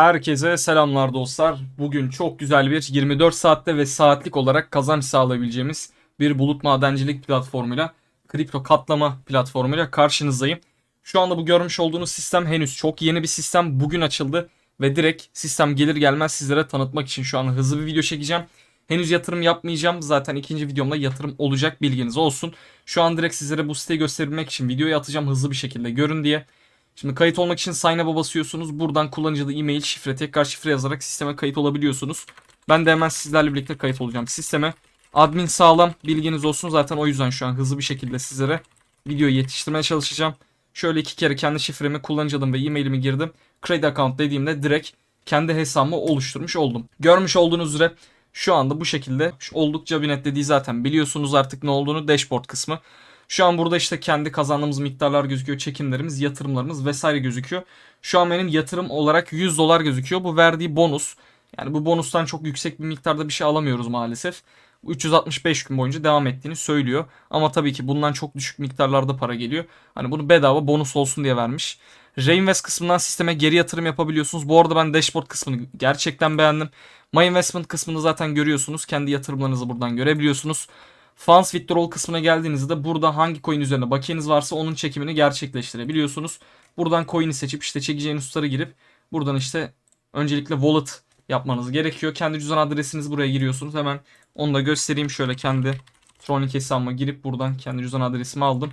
Herkese selamlar dostlar. Bugün çok güzel bir 24 saatte ve saatlik olarak kazanç sağlayabileceğimiz bir bulut madencilik platformuyla, kripto katlama platformuyla karşınızdayım. Şu anda bu görmüş olduğunuz sistem henüz çok yeni bir sistem. Bugün açıldı ve direkt sistem gelir gelmez sizlere tanıtmak için şu an hızlı bir video çekeceğim. Henüz yatırım yapmayacağım. Zaten ikinci videomda yatırım olacak bilginiz olsun. Şu an direkt sizlere bu siteyi gösterebilmek için videoyu atacağım hızlı bir şekilde görün diye. Şimdi kayıt olmak için sign up'a basıyorsunuz. Buradan kullanıcıda e-mail, şifre, tekrar şifre yazarak sisteme kayıt olabiliyorsunuz. Ben de hemen sizlerle birlikte kayıt olacağım sisteme. Admin sağlam bilginiz olsun. Zaten o yüzden şu an hızlı bir şekilde sizlere videoyu yetiştirmeye çalışacağım. Şöyle iki kere kendi şifremi, kullanıcı adım ve e-mailimi girdim. Create account dediğimde direkt kendi hesabımı oluşturmuş oldum. Görmüş olduğunuz üzere şu anda bu şekilde oldukça bir netlediği zaten biliyorsunuz artık ne olduğunu dashboard kısmı. Şu an burada işte kendi kazandığımız miktarlar gözüküyor. Çekimlerimiz, yatırımlarımız vesaire gözüküyor. Şu an benim yatırım olarak 100 dolar gözüküyor. Bu verdiği bonus. Yani bu bonustan çok yüksek bir miktarda bir şey alamıyoruz maalesef. 365 gün boyunca devam ettiğini söylüyor. Ama tabii ki bundan çok düşük miktarlarda para geliyor. Hani bunu bedava bonus olsun diye vermiş. Reinvest kısmından sisteme geri yatırım yapabiliyorsunuz. Bu arada ben dashboard kısmını gerçekten beğendim. My Investment kısmını zaten görüyorsunuz. Kendi yatırımlarınızı buradan görebiliyorsunuz. Funds Withdrawal kısmına geldiğinizde burada hangi coin üzerine bakiyeniz varsa onun çekimini gerçekleştirebiliyorsunuz. Buradan coin'i seçip işte çekeceğiniz tutarı girip buradan işte öncelikle wallet yapmanız gerekiyor. Kendi cüzdan adresinizi buraya giriyorsunuz. Hemen onu da göstereyim. Şöyle kendi Tronic hesabıma girip buradan kendi cüzdan adresimi aldım.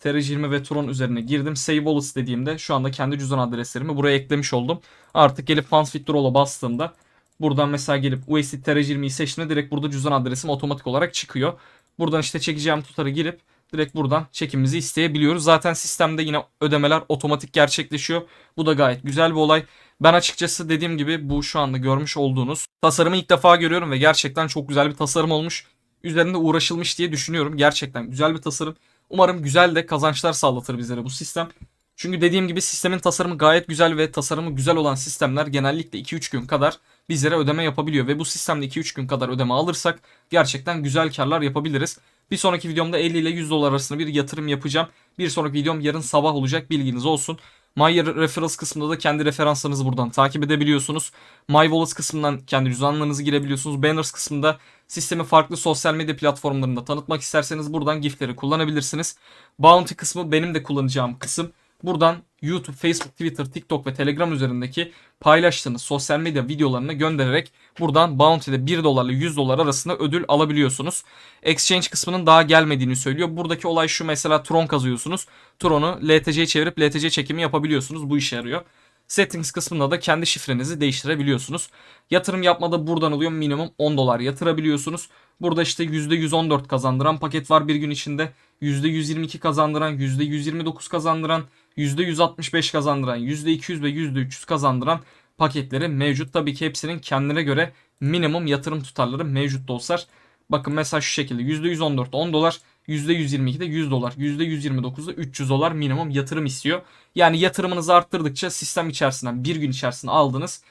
TR20 ve Tron üzerine girdim. Save Wallets dediğimde şu anda kendi cüzdan adreslerimi buraya eklemiş oldum. Artık gelip Funds Withdrawal'a bastığımda buradan mesela gelip USD TR20'yi seçtiğimde direkt burada cüzdan adresim otomatik olarak çıkıyor. Buradan işte çekeceğim tutarı girip direkt buradan çekimimizi isteyebiliyoruz. Zaten sistemde yine ödemeler otomatik gerçekleşiyor. Bu da gayet güzel bir olay. Ben açıkçası dediğim gibi bu şu anda görmüş olduğunuz tasarımı ilk defa görüyorum ve gerçekten çok güzel bir tasarım olmuş. Üzerinde uğraşılmış diye düşünüyorum. Gerçekten güzel bir tasarım. Umarım güzel de kazançlar sağlatır bizlere bu sistem. Çünkü dediğim gibi sistemin tasarımı gayet güzel ve tasarımı güzel olan sistemler genellikle 2-3 gün kadar bizlere ödeme yapabiliyor. Ve bu sistemde 2-3 gün kadar ödeme alırsak gerçekten güzel karlar yapabiliriz. Bir sonraki videomda 50 ile 100 dolar arasında bir yatırım yapacağım. Bir sonraki videom yarın sabah olacak bilginiz olsun. My Referrals kısmında da kendi referanslarınızı buradan takip edebiliyorsunuz. My Wallet kısmından kendi cüzdanlarınızı girebiliyorsunuz. Banners kısmında sistemi farklı sosyal medya platformlarında tanıtmak isterseniz buradan giftleri kullanabilirsiniz. Bounty kısmı benim de kullanacağım kısım. Buradan YouTube, Facebook, Twitter, TikTok ve Telegram üzerindeki paylaştığınız sosyal medya videolarını göndererek buradan Bounty'de 1 dolarla 100 dolar arasında ödül alabiliyorsunuz. Exchange kısmının daha gelmediğini söylüyor. Buradaki olay şu mesela Tron kazıyorsunuz. Tron'u LTC'ye çevirip LTC çekimi yapabiliyorsunuz. Bu işe yarıyor. Settings kısmında da kendi şifrenizi değiştirebiliyorsunuz. Yatırım yapmada buradan oluyor minimum 10 dolar yatırabiliyorsunuz. Burada işte %114 kazandıran paket var bir gün içinde. %122 kazandıran, %129 kazandıran, %165 kazandıran, %200 ve %300 kazandıran paketleri mevcut. Tabii ki hepsinin kendine göre minimum yatırım tutarları mevcut dostlar. Bakın mesela şu şekilde %114 10 dolar, %122'de 100 dolar, %129'da 300 dolar minimum yatırım istiyor. Yani yatırımınızı arttırdıkça sistem içerisinden bir gün içerisinde aldığınız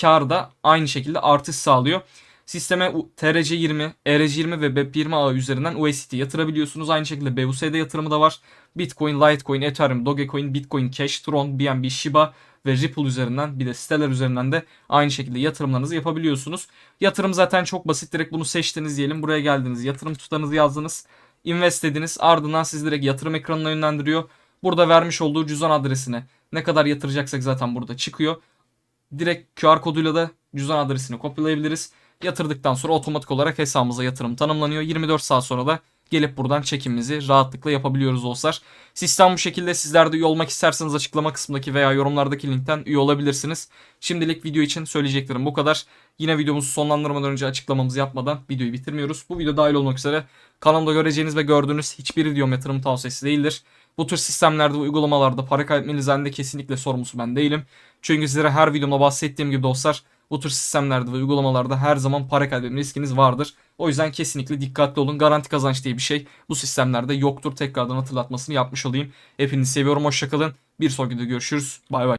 karı da aynı şekilde artış sağlıyor. Sisteme TRC20, ERC20 ve BEP20 ağı üzerinden USDT yatırabiliyorsunuz. Aynı şekilde BUSD yatırımı da var. Bitcoin, Litecoin, Ethereum, Dogecoin, Bitcoin Cash, Tron, BNB, Shiba ve Ripple üzerinden bir de siteler üzerinden de aynı şekilde yatırımlarınızı yapabiliyorsunuz. Yatırım zaten çok basit. Direkt bunu seçtiniz diyelim. Buraya geldiniz. Yatırım tutarınızı yazdınız. Invest dediniz. Ardından siz direkt yatırım ekranına yönlendiriyor. Burada vermiş olduğu cüzdan adresine ne kadar yatıracaksak zaten burada çıkıyor. Direkt QR koduyla da cüzdan adresini kopyalayabiliriz. Yatırdıktan sonra otomatik olarak hesabımıza yatırım tanımlanıyor. 24 saat sonra da gelip buradan çekimimizi rahatlıkla yapabiliyoruz dostlar. Sistem bu şekilde sizler de üye olmak isterseniz açıklama kısmındaki veya yorumlardaki linkten üye olabilirsiniz. Şimdilik video için söyleyeceklerim bu kadar. Yine videomuzu sonlandırmadan önce açıklamamızı yapmadan videoyu bitirmiyoruz. Bu video dahil olmak üzere kanalımda göreceğiniz ve gördüğünüz hiçbir videom yatırım tavsiyesi değildir. Bu tür sistemlerde ve uygulamalarda para kaybetmenizden de kesinlikle sorumlusu ben değilim. Çünkü sizlere her videomda bahsettiğim gibi dostlar bu tür sistemlerde ve uygulamalarda her zaman para kaybetme riskiniz vardır. O yüzden kesinlikle dikkatli olun. Garanti kazanç diye bir şey bu sistemlerde yoktur. Tekrardan hatırlatmasını yapmış olayım. Hepinizi seviyorum. Hoşçakalın. Bir sonraki videoda görüşürüz. Bay bay.